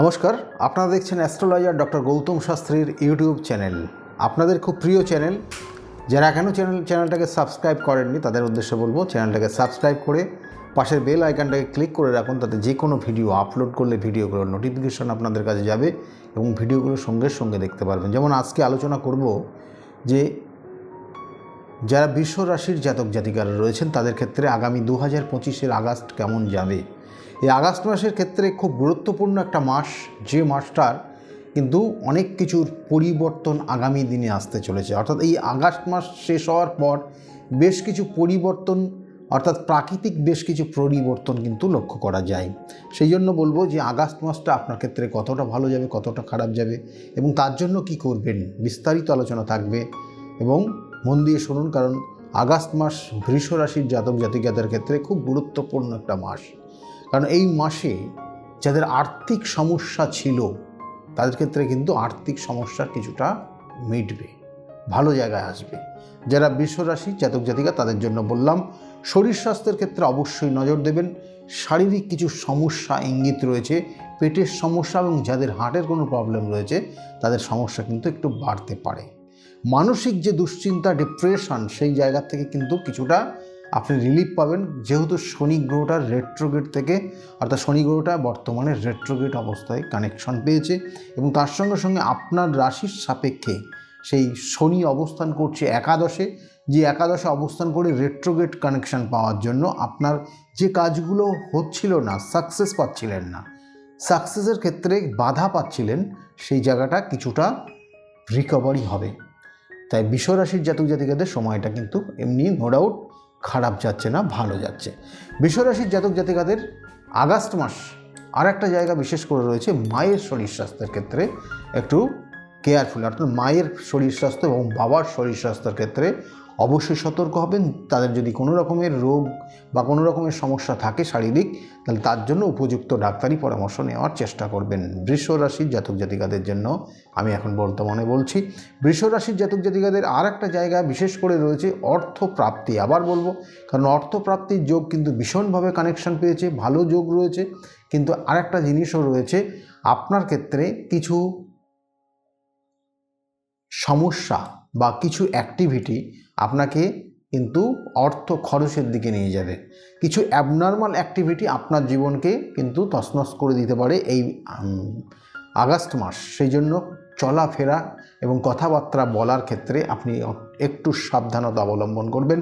নমস্কার, আপনারা দেখছেন অ্যাস্ট্রোলজার ডক্টর গৌতম শাস্ত্রীর ইউটিউব চ্যানেল। আপনাদের খুব প্রিয় চ্যানেল। যারা এখনও চ্যানেল, চ্যানেলটাকে সাবস্ক্রাইব করেননি, তাদের উদ্দেশ্যে বলব, চ্যানেলটাকে সাবস্ক্রাইব করে পাশের বেল আইকনটাকে ক্লিক করে রাখুন, তাতে যে কোনো ভিডিও আপলোড করলে ভিডিওগুলোর নোটিফিকেশন আপনাদের কাছে যাবে এবং ভিডিওগুলো সঙ্গে সঙ্গে দেখতে পারবেন। যেমন আজকে আলোচনা করব যে যারা বিশ্ব রাশির জাতক জাতিকারা রয়েছেন, তাদের ক্ষেত্রে আগামী দু হাজার পঁচিশের আগস্ট কেমন যাবে? এই আগস্ট মাসের ক্ষেত্রে খুব গুরুত্বপূর্ণ একটা মাস, যে মাসটার কিন্তু অনেক কিছুর পরিবর্তন আগামী দিনে আসতে চলেছে। অর্থাৎ এই আগস্ট মাস শেষ হওয়ার পর বেশ কিছু পরিবর্তন, অর্থাৎ প্রাকৃতিক বেশ কিছু পরিবর্তন কিন্তু লক্ষ্য করা যায়। সেই জন্য বলব যে আগস্ট মাসটা আপনার ক্ষেত্রে কতটা ভালো যাবে, কতটা খারাপ যাবে এবং তার জন্য কি করবেন বিস্তারিত আলোচনা থাকবে। এবং মন দিয়ে শুনুন, কারণ আগস্ট মাস বৃষ রাশির জাতক জাতিকাদের ক্ষেত্রে খুব গুরুত্বপূর্ণ একটা মাস। কারণ এই মাসে যাদের আর্থিক সমস্যা ছিল, তাদের ক্ষেত্রে কিন্তু আর্থিক সমস্যা কিছুটা মিটবে, ভালো জায়গায় আসবে। যারা বিশ্বরাশি জাতক জাতিকা, তাদের জন্য বললাম, শরীর স্বাস্থ্যের ক্ষেত্রে অবশ্যই নজর দেবেন। শারীরিক কিছু সমস্যা ইঙ্গিত রয়েছে, পেটের সমস্যা এবং যাদের হার্টের কোনো প্রবলেম রয়েছে, তাদের সমস্যা কিন্তু একটু বাড়তে পারে। মানসিক যে দুশ্চিন্তা, ডিপ্রেশন, সেই জায়গা থেকে কিন্তু কিছুটা আপনি রিলিফ পাবেন। যেহেতু শনি গ্রহটা রেট্রোগেট থেকে, অর্থাৎ শনি গ্রহটা বর্তমানে রেট্রোগেট অবস্থায় কানেকশন পেয়েছে এবং তার সঙ্গে সঙ্গে আপনার রাশির সাপেক্ষে সেই শনি অবস্থান করছে একাদশে। যে একাদশে অবস্থান করে রেট্রোগেট কানেকশন পাওয়ার জন্য আপনার যে কাজগুলো হচ্ছিল না সাকসেস পাচ্ছিলেন না সাকসেসের ক্ষেত্রে বাধা পাচ্ছিলেন, সেই জায়গাটা কিছুটা রিকভারি হবে। তাই বিশ্বরাশির জাতক জাতিকাদের সময়টা কিন্তু এমনি নো ডাউট খারাপ যাচ্ছে না, ভালো যাচ্ছে। বিশ্বরাশির জাতক জাতিকাদের আগস্ট মাস আর একটা জায়গা বিশেষ করে রয়েছে মায়ের শরীর স্বাস্থ্যের ক্ষেত্রে একটু কেয়ারফুল অর্থাৎ মায়ের শরীর স্বাস্থ্য এবং বাবার শরীর স্বাস্থ্যের ক্ষেত্রে অবশ্যই সতর্ক হবেন। তাদের যদি কোনো রকমের রোগ বা কোনো রকমের সমস্যা থাকে শারীরিক, তাহলে তার জন্য উপযুক্ত ডাক্তারি পরামর্শ নেওয়ার চেষ্টা করবেন। বৃষ রাশির জাতক জাতিকাদের জন্য আমি এখন বর্তমানে বলছি বৃষ রাশির জাতক জাতিকাদের আর একটা জায়গা বিশেষ করে রয়েছে অর্থ প্রাপ্তি আবার বলব, কারণ অর্থ প্রাপ্তির যোগ কিন্তু ভীষণভাবে কানেকশন পেয়েছে, ভালো যোগ রয়েছে। কিন্তু আরেকটা জিনিসও রয়েছে, আপনার ক্ষেত্রে কিছু সমস্যা বা কিছু অ্যাক্টিভিটি আপনাকে কিন্তু অর্থ খরচের দিকে নিয়ে যাবে। কিছু অ্যাবনর্মাল অ্যাক্টিভিটি আপনার জীবনকে কিন্তু তসনস করে দিতে পারে এই আগস্ট মাস। সেই জন্য চলাফেরা এবং কথাবার্তা বলার ক্ষেত্রে আপনি একটু সাবধানতা অবলম্বন করবেন।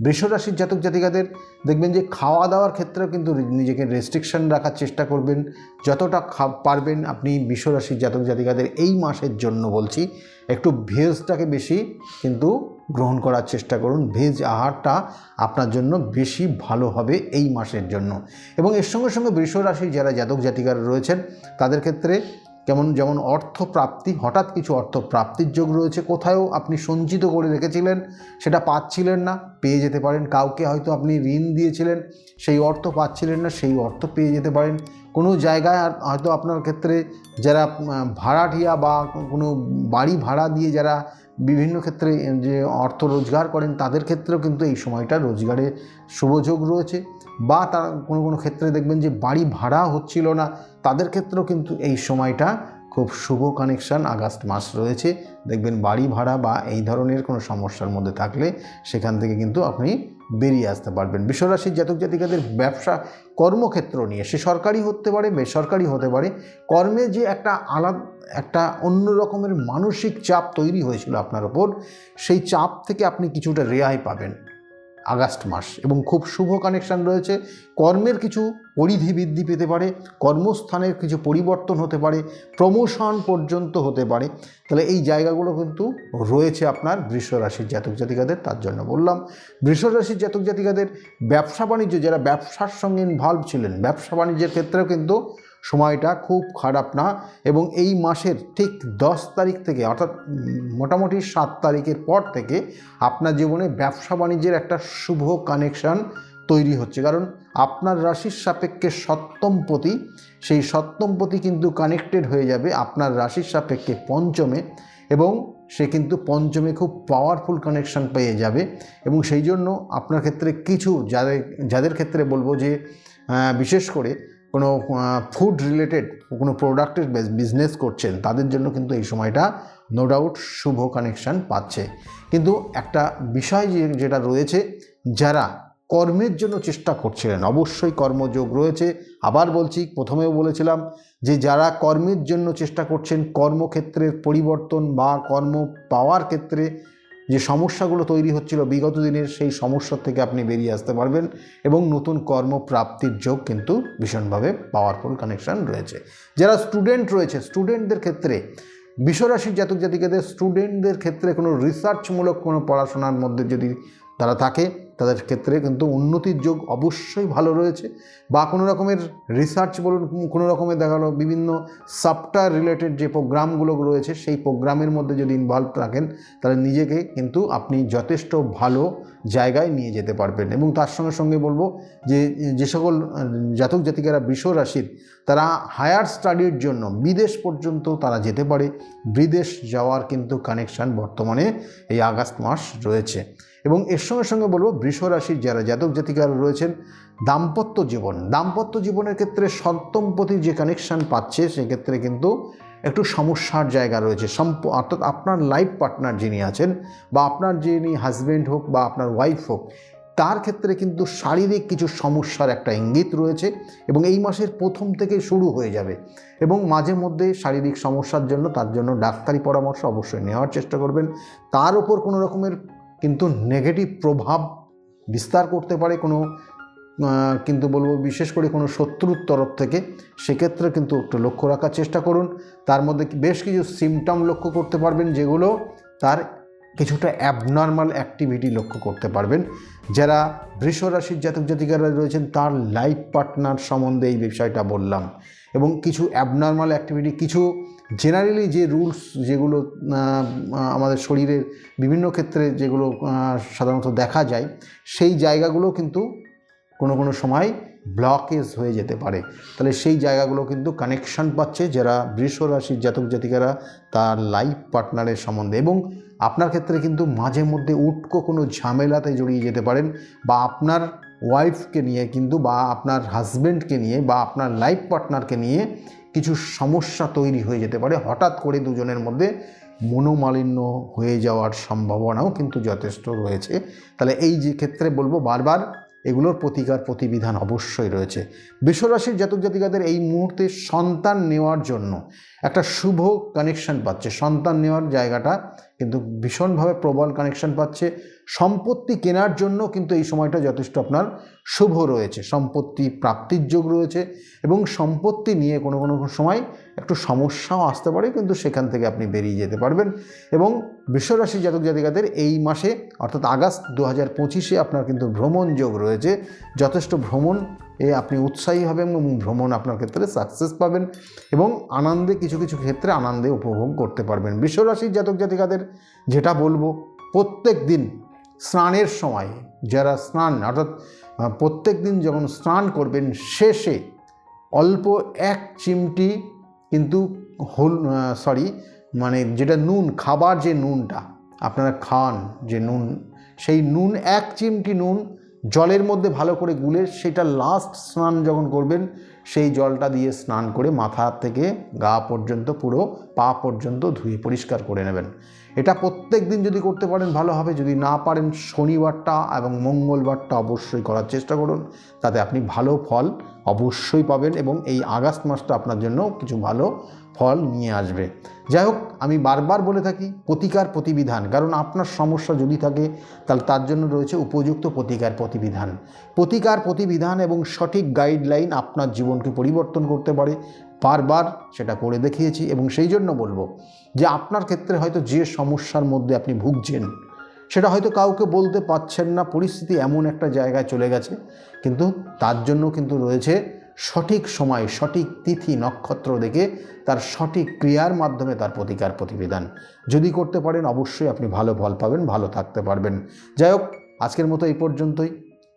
বৃষরাশির জাতক জাতিকাদের দেখবেন যে খাওয়া দাওয়ার ক্ষেত্রেও কিন্তু নিজেকে রেস্ট্রিকশন রাখার চেষ্টা করবেন। যতটা পারবেন আপনি বিশ্বরাশির জাতক জাতিকাদের এই মাসের জন্য বলছি, একটু ভেজটাকে বেশি কিন্তু গ্রহণ করার চেষ্টা করুন। ভেজ আহারটা আপনার জন্য বেশি ভালো হবে এই মাসের জন্য। এবং এর সঙ্গে সঙ্গে বৃষ রাশির যারা জাতক জাতিকারা রয়েছেন, তাদের ক্ষেত্রে কেমন যেমন অর্থ প্রাপ্তি হঠাৎ কিছু অর্থ প্রাপ্তির যোগ রয়েছে, কোথায়ও আপনি সঞ্চিত করে রেখেছিলেন, সেটা পাচ্ছিলেন না, পেয়ে যেতে পারেন। কাউকে হয়তো আপনি ঋণ দিয়েছিলেন, সেই অর্থ পাচ্ছিলেন না, সেই অর্থ পেয়ে যেতে পারেন। কোনো জায়গায় আর হয়তো আপনার ক্ষেত্রে যারা ভাড়াটিয়া বা কোনো বাড়ি ভাড়া দিয়ে যারা বিভিন্ন ক্ষেত্রে যে অর্থ রোজগার করেন, তাদের ক্ষেত্রেও কিন্তু এই সময়টা রোজগারের শুভযোগ রয়েছে। বা তারা কোনো কোনো ক্ষেত্রে দেখবেন যে বাড়ি ভাড়া হচ্ছিল না, তাদের ক্ষেত্রেও কিন্তু এই সময়টা খুব শুভ কানেকশান, আগস্ট মাস রয়েছে। দেখবেন বাড়ি ভাড়া বা এই ধরনের কোনো সমস্যার মধ্যে থাকলে সেখান থেকে কিন্তু আপনি বেরিয়ে আসতে পারবেন। বিশ্বরাশির জাতক জাতিকাদের ব্যবসা কর্মক্ষেত্র নিয়ে সে সরকারি হতে পারে, বেসরকারি হতে পারে, কর্মে যে একটা আলাদা, একটা অন্য রকমের মানসিক চাপ তৈরি হয়েছিল আপনার ওপর, সেই চাপ থেকে আপনি কিছুটা রেহাই পাবেন। আগস্ট মাস এবং খুব শুভ কানেকশান রয়েছে। কর্মের কিছু পরিধি বৃদ্ধি পেতে পারে, কর্মস্থানের কিছু পরিবর্তন হতে পারে প্রমোশন পর্যন্ত হতে পারে। তাহলে এই জায়গাগুলো কিন্তু রয়েছে আপনার বৃষ রাশির জাতক জাতিকাদের, তার জন্য বললাম। বৃষ রাশির জাতক জাতিকাদের ব্যবসা বাণিজ্য যারা ব্যবসার সঙ্গে ইনভলভ ছিলেন ব্যবসা বাণিজ্যের ক্ষেত্রেও কিন্তু সময়টা খুব খারাপ না এবং এই মাসের ঠিক দশ তারিখ থেকে অর্থাৎ মোটামুটি সাত তারিখের পর থেকে আপনার জীবনে ব্যবসা বাণিজ্যের একটা শুভ কানেকশান তৈরি হচ্ছে। কারণ আপনার রাশির সাপেক্ষে সপ্তমপতি সেই সপ্তমপতি কিন্তু কানেক্টেড হয়ে যাবে আপনার রাশির সাপেক্ষে পঞ্চমে এবং সে কিন্তু পঞ্চমে খুব পাওয়ারফুল কানেকশান পেয়ে যাবে এবং সেই জন্য আপনার ক্ষেত্রে কিছু, যাদের যাদের ক্ষেত্রে বলব যে বিশেষ করে কোনো ফুড রিলেটেড কোনো প্রোডাক্টের বিজনেস করছেন, তাদের জন্য কিন্তু এই সময়টা নো ডাউট শুভ কানেকশান পাচ্ছে। কিন্তু একটা বিষয় যে, যেটা রয়েছে, যারা কর্মের জন্য চেষ্টা করছিলেন, অবশ্যই কর্মযোগ রয়েছে। আবার বলছি, প্রথমেও বলেছিলাম যে, যারা কর্মের জন্য চেষ্টা করছেন, কর্মক্ষেত্রের পরিবর্তন বা কর্ম পাওয়ার ক্ষেত্রে যে সমস্যাগুলো তৈরি হচ্ছিল বিগত দিনের সেই সমস্যার থেকে আপনি বেরিয়ে আসতে পারবেন এবং নতুন কর্মপ্রাপ্তির যোগ কিন্তু ভীষণভাবে পাওয়ারফুল কানেকশান রয়েছে। যারা স্টুডেন্ট রয়েছে স্টুডেন্টদের ক্ষেত্রে বিশ্বরাশির জাতক জাতিকাদের স্টুডেন্টদের ক্ষেত্রে কোনো রিসার্চমূলক কোনো পড়াশোনার মধ্যে যদি তারা থাকে তাদের ক্ষেত্রে কিন্তু উন্নতির যোগ অবশ্যই ভালো রয়েছে বা কোনো রকমের রিসার্চ বলুন, কোনো রকমের দেখা গেলো বিভিন্ন সফটওয়্যার রিলেটেড যে প্রোগ্রামগুলো রয়েছে, সেই প্রোগ্রামের মধ্যে যদি ইনভলভ থাকেন, তাহলে নিজেকে কিন্তু আপনি যথেষ্ট ভালো জায়গায় নিয়ে যেতে পারবেন। এবং তার সঙ্গে সঙ্গে বলব যে যে সকল, জাতক জাতিকারা বৃষ রাশির তারা হায়ার স্টাডির জন্য বিদেশ পর্যন্ত তারা যেতে পারে। বিদেশ যাওয়ার কিন্তু কানেকশান বর্তমানে এই আগস্ট মাস রয়েছে। এবং এর সঙ্গে সঙ্গে বলব বৃষ রাশির যারা জাতক জাতিকারা রয়েছেন, দাম্পত্য জীবন। দাম্পত্য জীবনের ক্ষেত্রে সপ্তমপতি যে কানেকশান পাচ্ছে, সেক্ষেত্রে কিন্তু একটু সমস্যার জায়গা রয়েছে। সম্প অর্থাৎ আপনার লাইফ পার্টনার যিনি আছেন বা আপনার যিনি হাজব্যান্ড হোক বা আপনার ওয়াইফ হোক, তার ক্ষেত্রে কিন্তু শারীরিক কিছু সমস্যার একটা ইঙ্গিত রয়েছে এবং এই মাসের প্রথম থেকে শুরু হয়ে যাবে এবং মাঝে মধ্যে শারীরিক সমস্যার জন্য তার জন্য ডাক্তারি পরামর্শ অবশ্যই নেওয়ার চেষ্টা করবেন। তার ওপর কোনো রকমের কিন্তু নেগেটিভ প্রভাব বিস্তার করতে পারে কোনো কিন্তু বলব বিশেষ করে কোনো শত্রুর তরফ থেকে, সেক্ষেত্রে কিন্তু একটু লক্ষ্য রাখার চেষ্টা করুন। তার মধ্যে বেশ কিছু সিমটম লক্ষ্য করতে পারবেন, যেগুলো তার কিছুটা অ্যাবনর্মাল অ্যাক্টিভিটি লক্ষ্য করতে পারবেন। যারা বৃষ রাশির জাতক জাতিকারা রয়েছেন, তার লাইফ পার্টনার সম্বন্ধে এই বিষয়টা বললাম। এবং কিছু অ্যাবনর্মাল অ্যাক্টিভিটি কিছু জেনারেলি যে রুলস যেগুলো আমাদের শরীরের বিভিন্ন ক্ষেত্রে যেগুলো সাধারণত দেখা যায়, সেই জায়গাগুলো কিন্তু কোনো কোনো সময় ব্লকেজ হয়ে যেতে পারে। তাহলে সেই জায়গাগুলো কিন্তু কানেকশন পাচ্ছে যারা বৃষ রাশির জাতক জাতিকারা, তার লাইফ পার্টনারের সম্বন্ধে। এবং আপনার ক্ষেত্রে কিন্তু মাঝে মধ্যে উটকো কোনো ঝামেলাতে জড়িয়ে যেতে পারেন, বা আপনার ওয়াইফকে নিয়ে কিন্তু, বা আপনার হাজব্যান্ডকে নিয়ে, বা আপনার লাইফ পার্টনারকে নিয়ে কিছু সমস্যা তৈরি হয়ে যেতে পারে। হঠাৎ করে দুজনের মধ্যে মনোমালিন্য হয়ে যাওয়ার সম্ভাবনাও কিন্তু যথেষ্ট রয়েছে। তাহলে এই যে ক্ষেত্রে বলব, বারবার এগুলোর প্রতিকার প্রতিবিধান অবশ্যই রয়েছে। বিশ্বরাশির জাতক জাতিকাদের এই মুহূর্তে সন্তান নেওয়ার জন্য একটা শুভ কানেকশন পাচ্ছে। সন্তান নেওয়ার জায়গাটা কিন্তু ভীষণভাবে প্রবল কানেকশন পাচ্ছে। সম্পত্তি কেনার জন্য কিন্তু এই সময়টা যথেষ্ট আপনার শুভ রয়েছে। সম্পত্তি প্রাপ্তির যোগ রয়েছে এবং সম্পত্তি নিয়ে কোনো কোনো সময় একটু সমস্যাও আসতে পারে, কিন্তু সেখান থেকে আপনি বেরিয়ে যেতে পারবেন এবং বিশ্বরাশি জাতক জাতিকাদের এই মাসে, অর্থাৎ আগস্ট দু হাজার পঁচিশে আপনার কিন্তু ভ্রমণ যোগ রয়েছে। যথেষ্ট ভ্রমণ এ আপনি উৎসাহী হবেন এবং ভ্রমণ আপনার ক্ষেত্রে সাকসেস পাবেন এবং আনন্দে কিছু কিছু ক্ষেত্রে আনন্দে উপভোগ করতে পারবেন। বিশ্বরাশির জাতক জাতিকাদের যেটা বলব, প্রত্যেক দিন স্নানের সময় যারা স্নান অর্থাৎ প্রত্যেক দিন যখন স্নান করবেন, শেষে অল্প এক চিমটি কিন্তু হল সরি মানে যেটা নুন, খাবার যে নুনটা, আপনারা খান যে নুন, সেই নুন, এক চিমটি নুন জলের মধ্যে ভালো করে গুলে সেটা লাস্ট স্নান যখন করবেন, সেই জলটা দিয়ে স্নান করে মাথা থেকে গা পর্যন্ত পুরো পা পর্যন্ত ধুয়ে পরিষ্কার করে নেবেন। এটা প্রত্যেক দিন যদি করতে পারেন, ভালো হবে। যদি না পারেন, শনিবারটা এবং মঙ্গলবারটা অবশ্যই করার চেষ্টা করুন, তাতে আপনি ভালো ফল অবশ্যই পাবেন এবং এই আগস্ট মাসটা আপনার জন্য কিছু ভালো ফল নিয়ে আসবে। যাই হোক, আমি বারবার বলে থাকি, প্রতিকার প্রতিবিধান। কারণ আপনার সমস্যা যদি থাকে, তাহলে তার জন্য রয়েছে উপযুক্ত প্রতিকার প্রতিবিধান। প্রতিকার প্রতিবিধান এবং সঠিক গাইডলাইন আপনার জীবনকে পরিবর্তন করতে পারে। বারবার সেটা করে দেখিয়েছি এবং সেই জন্য বলব যে আপনার ক্ষেত্রে হয়তো যে সমস্যার মধ্যে আপনি ভুগছেন, সেটা হয়তো কাউকে বলতে পারছেন না। পরিস্থিতি এমন একটা জায়গায় চলে গেছে। কিন্তু তার জন্য কিন্তু রয়েছে সঠিক সময়, সঠিক তিথি নক্ষত্র দেখে তার সঠিক ক্রিয়ার মাধ্যমে তার প্রতিকার প্রতিবিধান যদি করতে পারেন, অবশ্যই আপনি ভালো ফল পাবেন, ভালো থাকতে পারবেন। যাই হোক, আজকের মতো এই পর্যন্তই।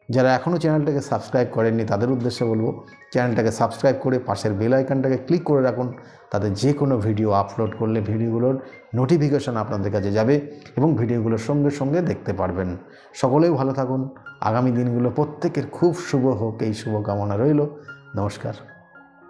যারা এখনও চ্যানেলটাকে সাবস্ক্রাইব করেননি, তাদের উদ্দেশ্যে বলব, চ্যানেলটাকে সাবস্ক্রাইব করে পাশের বেল আইকনটাকে ক্লিক করে রাখুন। তাতে যে কোনো ভিডিও আপলোড করলে ভিডিওগুলোর নোটিফিকেশান আপনাদের কাছে যাবে এবং ভিডিওগুলোর সঙ্গে সঙ্গে দেখতে পারবেন। সকলেই ভালো থাকুন। আগামী দিনগুলো প্রত্যেকের খুব শুভ হোক, এই শুভকামনা রইল। নমস্কার